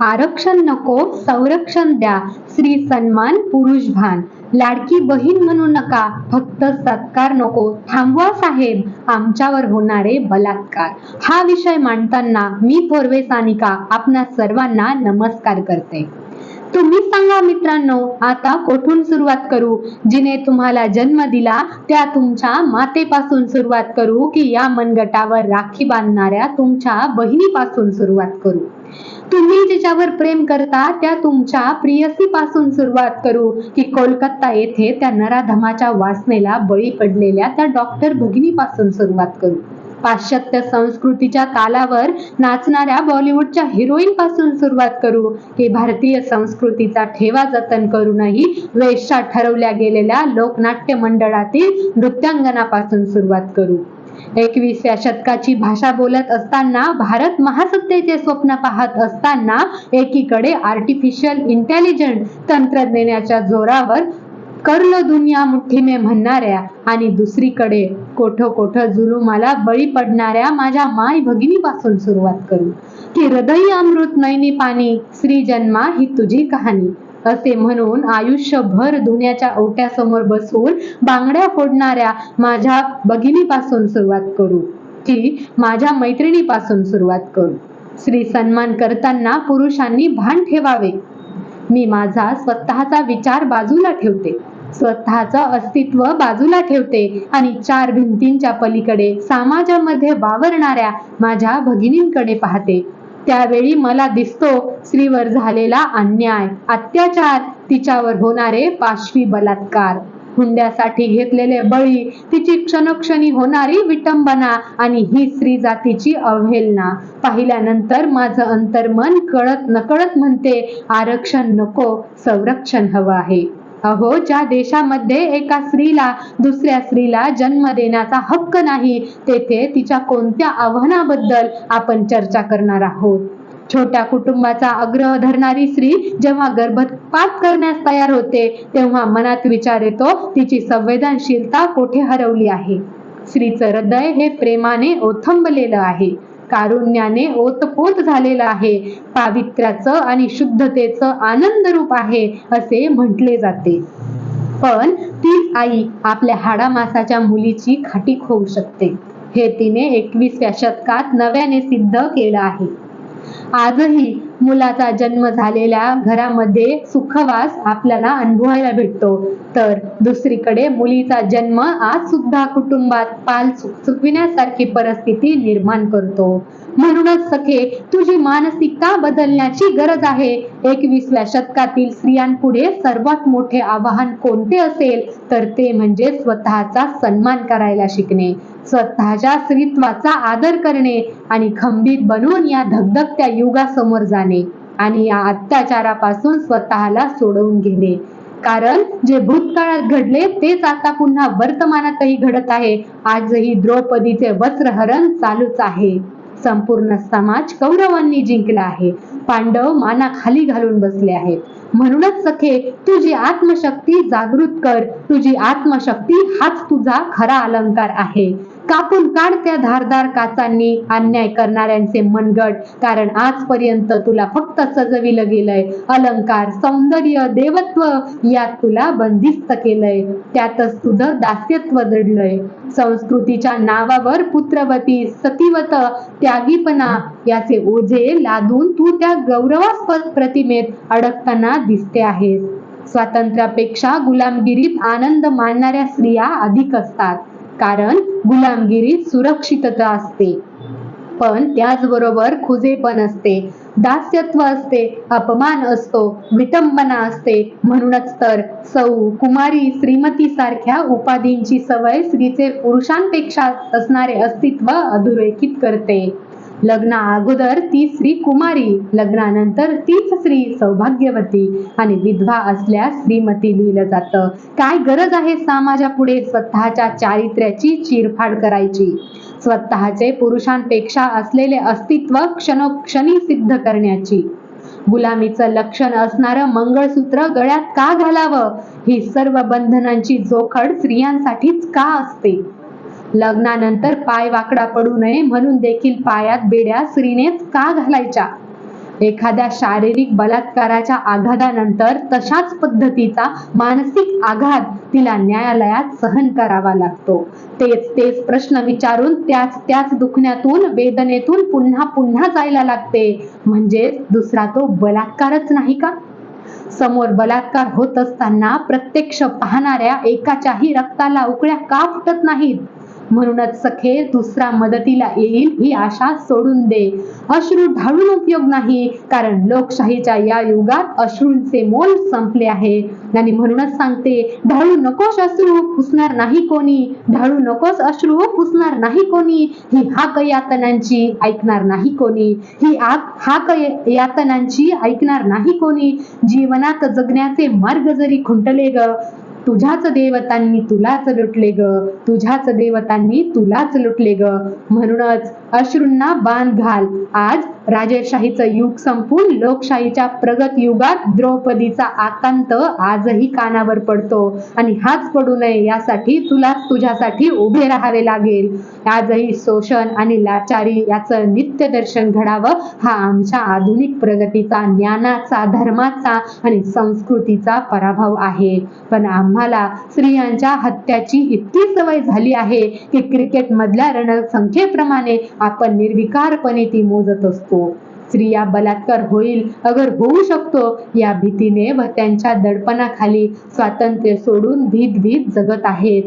आरक्षण नको संरक्षण द्या. स्त्री सन्मान पुरुष भान. लाडकी बहीण म्हणू नका फक्त सत्कार नको. थांबवा साहेब आमच्यावर होणारे बलात्कार. हा विषय मांडताना मी थोरवे सानिका आपणा सर्वांना नमस्कार करते. तुम्ही सांगा मित्रांनो आता कोठून सुरुवात करू? जिने तुम्हाला जन्म दिला त्या तुमच्या मातेपासून सुरुवात करू की या मनगटावर राखी बांधणाऱ्या तुमच्या बहिणीपासून सुरुवात करू. तुम्ही जिच्यावर प्रेम करता त्या तुमच्या प्रियसीपासून सुरुवात करू. की कोलकाता येथे त्या नराधमाच्या वासनेला बळी पडलेल्या त्या डॉक्टर भगिनीपासून सुरुवात करू. पाश्चात्य संस्कृतीच्या तालावर नाचणाऱ्या बॉलिवूडच्या हिरोईन पासून सुरुवात करू. की भारतीय संस्कृतीचा ठेवा जतन करूनही वेशा ठरवल्या गेलेल्या लोकनाट्य मंडळातील नृत्यांगनापासून सुरुवात करू. एकविसव्या शतकाची भाषा बोलत असताना भारत महासत्तेचे स्वप्न पाहत असताना एकीकडे आर्टिफिशियल इंटेलिजंट तंत्रज्ञानाच्या जोरावर कर्ल दुनिया मुठ्ठी म्हणणाऱ्या आणि दुसरीकडे कोठ कोठ जुलुमाला बळी पडणाऱ्या माझ्या माय भगिनीपासून सुरुवात करू. की हृदय अमृत नैनी पाणी श्री जन्मा ही तुझी कहाणी. असे म्हणून आयुष्यभर धुण्याच्या ओट्यासमोर बसून बांगड्या फोडणाऱ्या माझ्या भगिनीपासून सुरुवात करू. की माझ्या मैत्रिणीपासून सुरुवात करू. स्त्री सन्मान करताना पुरुषांनी भान ठेवावे. मी माझा स्वतःचा विचार बाजूला ठेवते. स्वतःचं अस्तित्व बाजूला ठेवते आणि चार भिंतींच्या पलीकडे समाजामध्ये वावरणाऱ्या माझ्या भगिनींकडे पाहते. त्यावेळी मला दिसतो स्त्रीवर झालेला अन्याय. अत्याचार तिच्यावर होणारे पाशवी बलात्कार. हुंड्यासाठी घेतलेले बळी तिची क्षणोक्षणी होणारी विटंबना आणि ही स्त्री जातीची अवहेलना. पाहिल्यानंतर माझं अंतर्मन कळत नकळत म्हणते आरक्षण नको संरक्षण हवं आहे. अहो ज्या देशामध्ये एका स्त्रीला दुसऱ्या स्त्रीला जन्म देण्याचा हक्क नाही तेथे तिच्या कोणत्या आव्हानाबद्दल आपण चर्चा करणार आहोत? छोट्या कुटुंबाचा आग्रह धरणारी स्त्री जेव्हा गर्भपात करण्यास तयार होते तेव्हा मनात विचार येतो तिची संवेदनशीलता कोठे हरवली आहे? स्त्रीचं हृदय हे प्रेमाने ओथंबलेलं आहे. कारुण्याने ओतपोत झालेलं आहे. पावित्र्याचं आणि शुद्धतेचं आनंद रूप आहे असे म्हटले जाते. पण तीच आई आपल्या हाडामासाच्या मुलीची खाटीक होऊ शकते. हे तिने एकवीसव्या शतकात नव्याने सिद्ध केलं आहे. आजही मुलाचा जन्म झालेल्या घरामध्ये सुखवास आपल्याला अनुभवायला भेटतो. तर दुसरीकडे मुलीचा जन्म आज सुद्धा कुटुंबात पाल चुकविण्यासारखी परिस्थिती निर्माण करतो. म्हणूनच सखे तुझी मानसिकता बदलण्याची गरज आहे. एकविसव्या शतकातील स्त्रियांपुढे सर्वात मोठे आव्हान कोणते असेल? तर ते म्हणजे स्वतःचा सन्मान करायला शिकणे. स्वतःच्या स्त्रीत्वाचा आदर करणे आणि खंबीर बनून या धगधगत्या युगासमोर जाणे आणि या अत्याचारापासून स्वतःला सोडवून घेणे. कारण जे भूतकाळात घडले तेच आता पुन्हा वर्तमानातही घडत आहे. आजही द्रौपदीचे वस्त्रहरण चालूच आहे. संपूर्ण समाज कौरवांनी जिंकला आहे. पांडव माना खाली घालून बसले आहेत. म्हणूनच सखे तुझी आत्मशक्ती जागृत कर. तुझी आत्मशक्ती हाच तुझा खरा अलंकार आहे. कापून काढ त्या धारदार काचांनी अन्याय करणाऱ्यांचे मनगट. कारण आजपर्यंत तुला फक्त सजविलं गेलंय. अलंकार सौंदर्य देवत्व यात तुला बंदिस्त केलंय. त्यातच तुझं दास्यत्व दडलंय. संस्कृतीच्या नावावर पुत्रवती सतीवत त्यागीपणा याचे ओझे लादून तू त्या गौरवास्पद प्रतिमेत अडकताना दिसते आहेस. स्वातंत्र्यापेक्षा गुलामगिरीत आनंद मानणाऱ्या स्त्रिया अधिक असतात. कारण गुलामगिरीत सुरक्षितता असते. पण त्याचबरोबर खुजेपण असते. दास्यत्व असते अपमान असतो विटंबना असते. म्हणूनच तर सौ कुमारी श्रीमती सारख्या उपाधींची सवय स्त्रीचे पुरुषांपेक्षा असणारे अस्तित्व अधोरेखित करते. लग्ना अगोदर ती स्त्री कुमारी लग्नानंतर तीच स्त्री सौभाग्यवती आणि विधवा असल्यास श्रीमती लिहिलं जातं. काय गरज आहे समाजापुढे स्वतःच्या चारित्र्याची चिरफाड करायची. स्वतःचे पुरुषांपेक्षा असलेले अस्तित्व क्षणोक्षणी सिद्ध करण्याची. गुलामीचं लक्षण असणारं मंगळसूत्र गळ्यात का घालावं? ही सर्व बंधनांची जोखड स्त्रियांसाठीच का असते? लग्नानंतर पाय वाकडा पडू नये म्हणून देखील पायात बेड्या स्त्रीनेच का घालायच्या? एखाद्या शारीरिक बलात्काराच्या आघातानंतर तशाच पद्धतीचा मानसिक आघात तिला न्यायालयात सहन करावा लागतो. तेच तेच प्रश्न विचारून त्याच त्याच दुखण्यातून वेदनेतून पुन्हा पुन्हा जायला लागते. म्हणजे दुसरा तो बलात्कारच नाही का? समोर बलात्कार होत असताना प्रत्यक्ष पाहणाऱ्या एकाच्याही रक्ताला उकळ्या का फुटत नाहीत? म्हणूनच सखे दुसरा मदतीला येईल ही आशा सोडून दे. अश्रू ढाळून उपयोग नाही कारण लोकशाहीच्या या युगात अश्रूंचे मोल संपले आहे. आणि म्हणूनच सांगते ढाळू नकोस अश्रू पुसणार नाही कोणी. ढाळू नकोस अश्रू पुसणार नाही कोणी. ही हाक यातनांची ऐकणार नाही कोणी. ही आग हाक यातनांची ऐकणार नाही कोणी. जीवनात जगण्याचे मार्ग जरी खुंटले ग तुझ्याच देवतांनी तुलाच लुटले ग. तुझ्याच देवतांनी तुलाच लुटले ग. म्हणूनच अश्रूंना बांध घाल. आज राजेशाहीचं युग संपून लोकशाहीच्या प्रगत युगात द्रौपदीचा आकांत आजही कानावर पडतो. आणि हाच पडू नये यासाठी तुला तुझ्यासाठी उभे राहावे लागेल. आजही शोषण आणि लाचारी याचं नित्य दर्शन घडावं हा आमच्या आधुनिक प्रगतीचा ज्ञानाचा धर्माचा आणि संस्कृतीचा पराभव आहे. पण आम्हाला स्त्रियांच्या हत्याची इतकी सवय झाली आहे की क्रिकेट मधल्या रणसंख्येप्रमाणे आपण निर्विकारपणे ती मोजत असतो. शकतो. स्त्रिया बलात्कार होईल अगर होऊ शकतो या भीतीने व त्यांच्या दडपणाखाली स्वातंत्र्य सोडून भीत भीत जगत आहेत.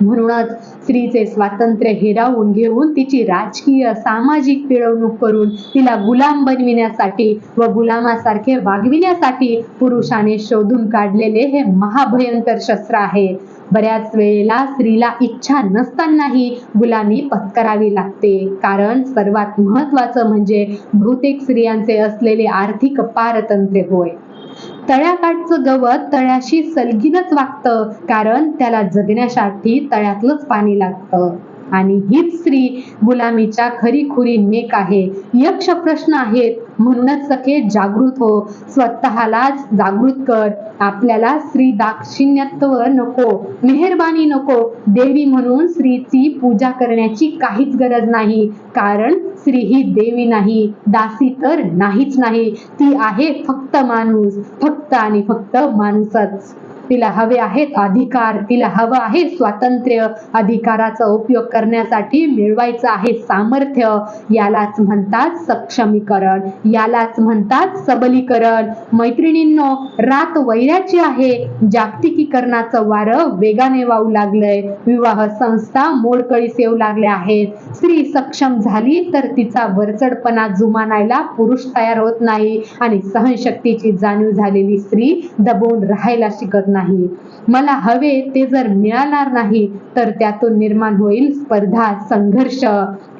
म्हणूनच स्त्रीचे स्वातंत्र्य हिरावून घेऊन तिची राजकीय सामाजिक पिळवणूक करून तिला गुलाम बनविण्यासाठी व गुलामासारखे वागविण्यासाठी पुरुषाने शोधून काढलेले हे महाभयंकर शस्त्र आहे. बऱ्याच वेळेला स्त्रीला इच्छा नसतानाही गुलामी पत्करावी लागते. कारण सर्वात महत्वाचं म्हणजे बहुतेक स्त्रियांचे असलेले आर्थिक पारतंत्र्य होय. तळ्याकाठचं गवत तळ्याशी सलगीनच वागतं. कारण त्याला जगण्यासाठी तळ्यातलंच पाणी लागतं. आणि हीच स्त्री गुलामीच्या खरीखुरी मेक आहे. यक्ष प्रश्न आहेत. म्हणूनच सखे जागृत हो. स्वतःलाच जागृत कर. आपल्याला स्त्री दाक्षिण्यत्व नको. मेहरबानी नको. देवी म्हणून स्त्रीची पूजा करण्याची काहीच गरज नाही. कारण स्त्री ही देवी नाही. दासी तर नाहीच नाही. ती आहे फक्त माणूस. फक्त आणि फक्त माणूसच. तिला हवे आहेत अधिकार तिला हवं आहे स्वातंत्र्य. अधिकाराचा उपयोग करण्यासाठी मिळवायचं आहे सामर्थ्य. यालाच म्हणतात सक्षमीकरण. यालाच म्हणतात सबलीकरण. मैत्रिणींनो रात वैराची आहे. जागतिकीकरणाचं वारं वेगाने वाहू लागलंय. विवाह संस्था मोडकळीस येऊ लागल्या आहेत. स्त्री सक्षम झाली तर तिचा वरचडपणा जुमानायला पुरुष तयार होत नाही. आणि सहनशक्तीची जाणीव झालेली स्त्री दबून राहायला शिकत नाही नाही. मला हवे ते जर मिळणार नाही तर त्यातून निर्माण होईल स्पर्धा संघर्ष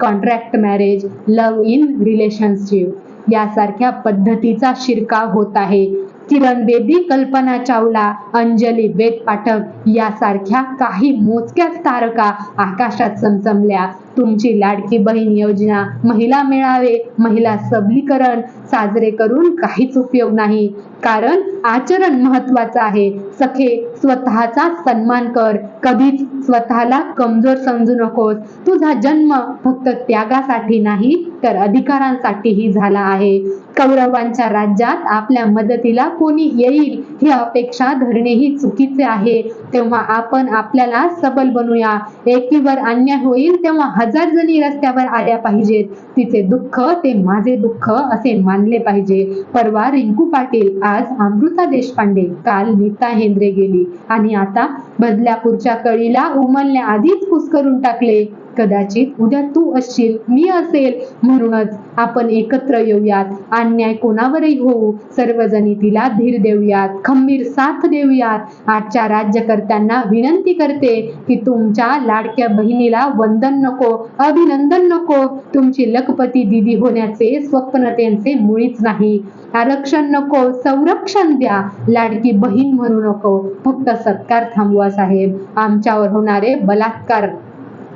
contract marriage love in relationship यासारख्या पद्धतीचा शिरकाव होत आहे. किरण बेदी कल्पना चावला अंजली वेद पाठक यासारख्या काही मोजक्याच तारका आकाशात चमचमल्या. तुमची लाडकी बहीण योजना महिला मेळावे महिला सबलीकरण साजरे करून काहीच उपयोग नाही. कारण आचरण महत्वाचं आहे. सखे स्वतःचा सन्मान कर. कधीच स्वतःला कमजोर समजू नकोस. तुझा जन्म फक्त त्यागासाठी नाही तर अधिकारांसाठीही झाला आहे. कौरवांच्या राज्यात आपल्या मदतीला कोणी येईल ही अपेक्षा धरणेही चुकीचे आहे. तेव्हा आपण आपल्याला सबल बनूया. एकीवर अन्याय होईल तेव्हा हजार जणी रस्त्यावर आल्या पाहिजेत. तिचे दुःख ते माझे दुःख असे मानले पाहिजे. परवा रिंकू पाटील आज अमृता देशपांडे काल नीता हेंद्रे गेली. आणि आता बदलापूरच्या कळीला उमलण्याआधीच आधीच टाकले. कदाचित उद्या तू असशील मी असेल. म्हणूनच आपण एकत्र येऊयात. अन्याय कोणावरही होऊ सर्वजणी तिला धीर देऊयात. खंबीर साथ देऊयात. आजच्या राज्यकर्त्यांना विनंती करते की तुमच्या लाडक्या बहिणीला वंदन नको अभिनंदन नको. तुमची लखपती दिदी होण्याचे स्वप्न त्यांचे मुळीच नाही. आरक्षण नको संरक्षण द्या. लाडकी बहीण म्हणू नको. फक्त सत्कार थांबवा साहेब. आमच्यावर होणारे बलात्कार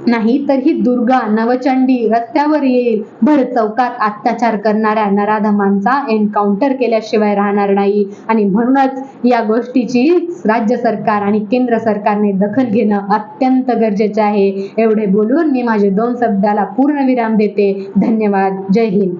नाही तर ही दुर्गा नवचंडी रस्त्यावर येईल भर चौकात अत्याचार करणाऱ्या नराधमांचा एन्काउंटर केल्याशिवाय राहणार नाही. आणि म्हणूनच या गोष्टीची राज्य सरकार आणि केंद्र सरकारने दखल घेणं अत्यंत गरजेचे आहे. एवढे बोलून मी माझे दोन शब्दाला पूर्ण विराम देते. धन्यवाद. जय हिंद.